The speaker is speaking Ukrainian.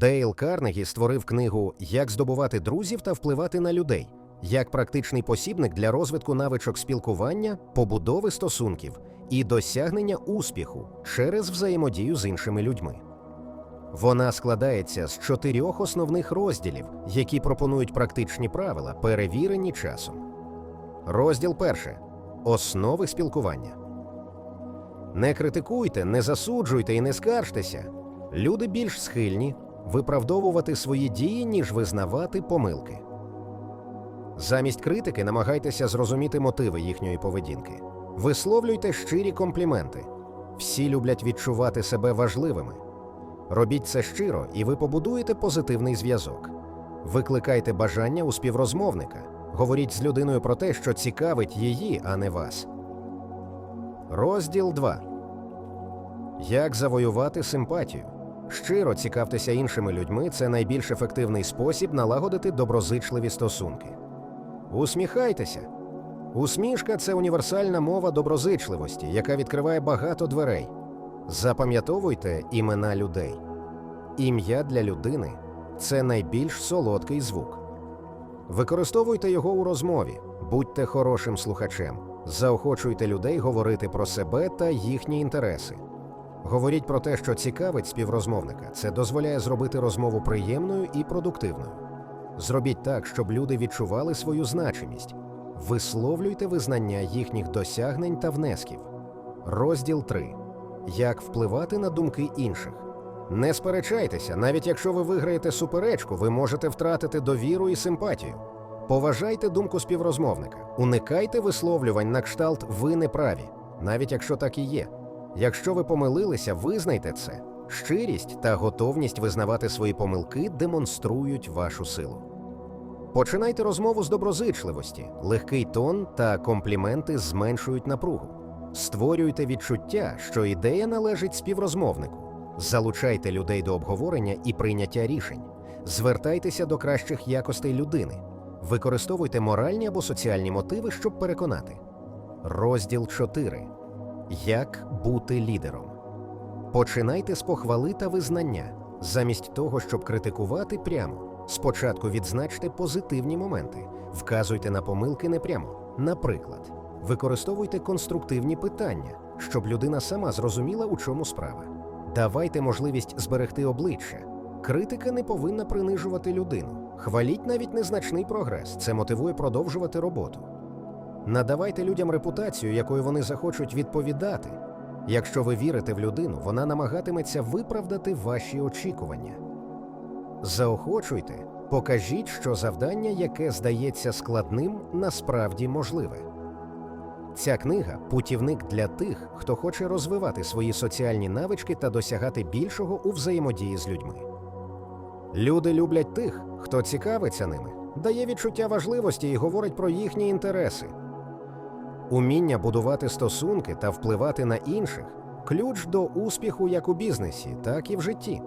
Дейл Карнегі створив книгу Як здобувати друзів та впливати на людей як практичний посібник для розвитку навичок спілкування, побудови стосунків і досягнення успіху через взаємодію з іншими людьми. Вона складається з чотирьох основних розділів, які пропонують практичні правила, перевірені часом. Розділ перший основи спілкування. Не критикуйте, не засуджуйте і не скаржтеся. Люди більш схильні виправдовувати свої дії, ніж визнавати помилки. Замість критики намагайтеся зрозуміти мотиви їхньої поведінки. Висловлюйте щирі компліменти. Всі люблять відчувати себе важливими. Робіть це щиро, і ви побудуєте позитивний зв'язок. Викликайте бажання у співрозмовника. Говоріть з людиною про те, що цікавить її, а не вас. Розділ 2. Як завоювати симпатію? Щиро цікавтеся іншими людьми це найбільш ефективний спосіб налагодити доброзичливі стосунки. Усміхайтеся. Усмішка це універсальна мова доброзичливості, яка відкриває багато дверей. Запам'ятовуйте імена людей. Ім'я для людини це найбільш солодкий звук. Використовуйте його у розмові, будьте хорошим слухачем, заохочуйте людей говорити про себе та їхні інтереси. Говоріть про те, що цікавить співрозмовника. Це дозволяє зробити розмову приємною і продуктивною. Зробіть так, щоб люди відчували свою значимість. Висловлюйте визнання їхніх досягнень та внесків. Розділ 3. Як впливати на думки інших. Не сперечайтеся, навіть якщо ви виграєте суперечку, ви можете втратити довіру і симпатію. Поважайте думку співрозмовника, уникайте висловлювань на кшталт ви не праві, навіть якщо так і є. Якщо ви помилилися, визнайте це. Щирість та готовність визнавати свої помилки демонструють вашу силу. Починайте розмову з доброзичливості, легкий тон та компліменти зменшують напругу. Створюйте відчуття, що ідея належить співрозмовнику. Залучайте людей до обговорення і прийняття рішень. Звертайтеся до кращих якостей людини. Використовуйте моральні або соціальні мотиви, щоб переконати. Розділ 4. Як бути лідером. Починайте з похвали та визнання, замість того, щоб критикувати прямо. Спочатку відзначте позитивні моменти, вказуйте на помилки непрямо. Наприклад, використовуйте конструктивні питання, щоб людина сама зрозуміла, у чому справа. Давайте можливість зберегти обличчя. Критика не повинна принижувати людину. Хваліть навіть незначний прогрес, це мотивує продовжувати роботу. Надавайте людям репутацію, якою вони захочуть відповідати. Якщо ви вірите в людину, вона намагатиметься виправдати ваші очікування. Заохочуйте, покажіть, що завдання, яке здається складним, насправді можливе. Ця книга путівник для тих, хто хоче розвивати свої соціальні навички та досягати більшого у взаємодії з людьми. Люди люблять тих, хто цікавиться ними, дає відчуття важливості і говорить про їхні інтереси. Уміння будувати стосунки та впливати на інших ключ до успіху як у бізнесі, так і в житті.